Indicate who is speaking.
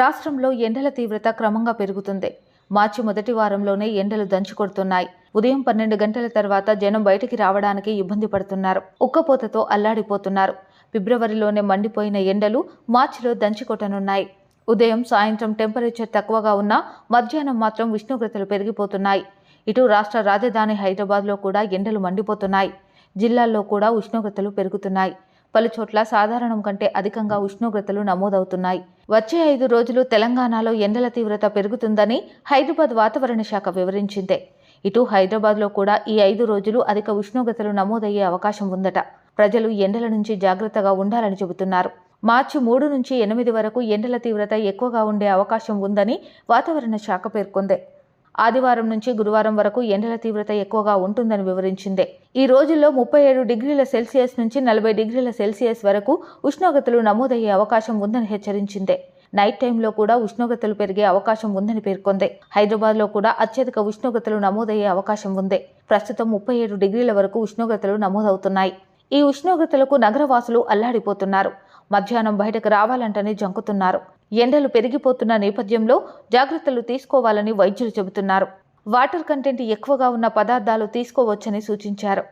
Speaker 1: రాష్ట్రంలో ఎండల తీవ్రత క్రమంగా పెరుగుతుంది. మార్చి మొదటి వారంలోనే ఎండలు దంచుకొడుతున్నాయి ఉదయం పన్నెండు గంటల తర్వాత జనం బయటికి రావడానికి ఇబ్బంది పడుతున్నారు. ఉక్కపోతతో అల్లాడిపోతున్నారు. ఫిబ్రవరిలోనే మండిపోయిన ఎండలు మార్చిలో దంచికొట్టనున్నాయి ఉదయం సాయంత్రం టెంపరేచర్ తక్కువగా ఉన్నా మధ్యాహ్నం మాత్రం ఉష్ణోగ్రతలు పెరిగిపోతున్నాయి. ఇటు రాష్ట్ర రాజధాని హైదరాబాద్లో కూడా ఎండలు మండిపోతున్నాయి. జిల్లాల్లో కూడా ఉష్ణోగ్రతలు పెరుగుతున్నాయి. పలుచోట్ల సాధారణం కంటే అధికంగా ఉష్ణోగ్రతలు నమోదవుతున్నాయి. వచ్చే ఐదు రోజులు తెలంగాణలో ఎండల తీవ్రత పెరుగుతుందని హైదరాబాద్ వాతావరణ శాఖ వివరించింది. ఇటు హైదరాబాద్లో కూడా ఈ ఐదు రోజులు అధిక ఉష్ణోగ్రతలు నమోదయ్యే అవకాశం ఉందట. ప్రజలు ఎండల నుంచి జాగ్రత్తగా ఉండాలని చెబుతున్నారు. మార్చి మూడు నుంచి ఎనిమిది వరకు ఎండల తీవ్రత ఎక్కువగా ఉండే అవకాశం ఉందని వాతావరణ శాఖ పేర్కొంది. ఆదివారం నుంచి గురువారం వరకు ఎండల తీవ్రత ఎక్కువగా ఉంటుందని వివరించింది. ఈ రోజుల్లో ముప్పై ఏడు డిగ్రీల సెల్సియస్ నుంచి నలభై డిగ్రీల సెల్సియస్ వరకు ఉష్ణోగ్రతలు నమోదయ్యే అవకాశం ఉందని హెచ్చరించింది. నైట్ టైంలో కూడా ఉష్ణోగ్రతలు పెరిగే అవకాశం ఉందని పేర్కొంది. హైదరాబాద్లో కూడా అత్యధిక ఉష్ణోగ్రతలు నమోదయ్యే అవకాశం ఉంది. ప్రస్తుతం ముప్పై ఏడు డిగ్రీల వరకు ఉష్ణోగ్రతలు నమోదవుతున్నాయి. ఈ ఉష్ణోగ్రతలకు నగరవాసులు అల్లాడిపోతున్నారు. మధ్యాహ్నం బయటకు రావాలంటనే జంకుతున్నారు. ఎండలు పెరిగిపోతున్న నేపథ్యంలో జాగ్రత్తలు తీసుకోవాలని వైద్యులు చెబుతున్నారు. వాటర్ కంటెంట్ ఎక్కువగా ఉన్న పదార్థాలు తీసుకోవచ్చని సూచించారు.